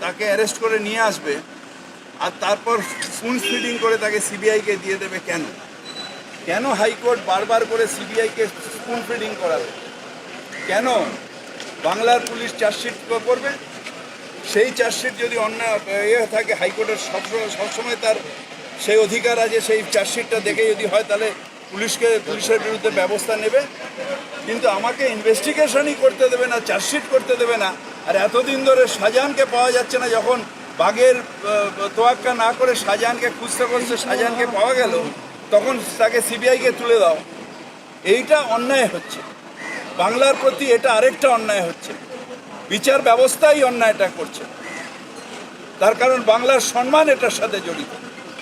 তাকে অ্যারেস্ট করে নিয়ে আসবে আর তারপর স্পুন ফিডিং করে তাকে সিবিআইকে দিয়ে দেবে কেন? কেন হাইকোর্ট বারবার করে সিবিআইকে স্পুন ফিডিং করাবে? কেন বাংলার পুলিশ চার্জশিট করবে? সেই চার্জশিট যদি অন্য ইয়ে থাকে হাইকোর্টের সবসময় সবসময় তার সেই অধিকার আছে, সেই চার্জশিটটা দেখে যদি হয় তাহলে পুলিশকে পুলিশের বিরুদ্ধে ব্যবস্থা নেবে। কিন্তু আমাকে ইনভেস্টিগেশনই করতে দেবে না চার্জশিট করতে দেবে না। আর এতদিন ধরে শাহজাহানকে পাওয়া যাচ্ছে না, যখন বাঘের তোয়াক্কা না করে শাহজাহানকে খুঁজতে খুঁজতে শাহজাহানকে পাওয়া গেল, তখন তাকে সিবিআইকে তুলে দাও। এইটা অন্যায় হচ্ছে। বাংলার প্রতি এটা আরেকটা অন্যায় হচ্ছে। বিচার ব্যবস্থাই অন্যায়টা করছে। তার কারণ বাংলার সম্মান এটার সাথে জড়িত।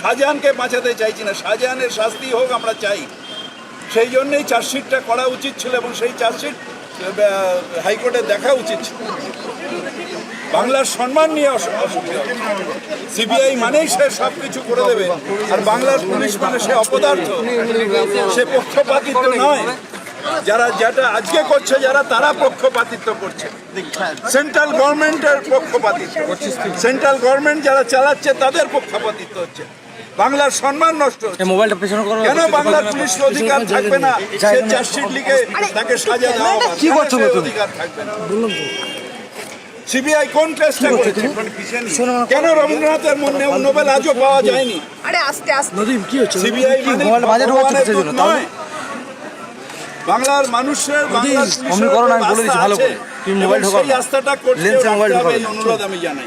শাহজাহানকে বাঁচাতে চাইছি না। শাহজাহানের শাস্তি হোক আমরা চাই। সেই জন্যই চার্জশিটটা করা উচিত ছিল এবং সেই চার্জশিট হাইকোর্টে দেখা উচিত। বাংলার সম্মান নিয়ে সিবিআই মানেই সে সব কিছু করে দেবে, আর বাংলার পুলিশ মানে সে অপদার্থ। সে পক্ষপাতিত্ব নয়। যারা, যেটা আজকে করছে, যারা, তারা পক্ষপাতিত্ব করছে। সেন্ট্রাল গভর্নমেন্টের পক্ষপাতিত্ব। সেন্ট্রাল গভর্নমেন্ট যারা চালাচ্ছে, তাদের পক্ষপাতিত্ব হচ্ছে। বাংলার সম্মান নষ্ট হচ্ছে। মোবাইলটা পেছনে করো কেন বাংলার পুলিশ অধিকার থাকবে না? সে চার্জশিট লিখে তাকে সাজা দেওয়া কি করছ তুমি? অধিকার থাকবে না? সিবিআই কোন কেসটা করেছে কেন রবীন্দ্রনাথের মনে নোবেল আজও পাওয়া যায়নি? আরে আস্তে আস্তে। নদীপ কি হচ্ছে? সিবিআই মানে মোবাইল বাজে ঢোকাচ্ছে ভগবানের জন্য? তাহলে? নয়। বাংলার মানুষের বাংলার অমনি করো না, বলে দিচ্ছি ভালো করে। তুমি মোবাইল ঢোকাও লেন্সে মোবাইল ঢোকাও। অনুরোধ আমি জানাই।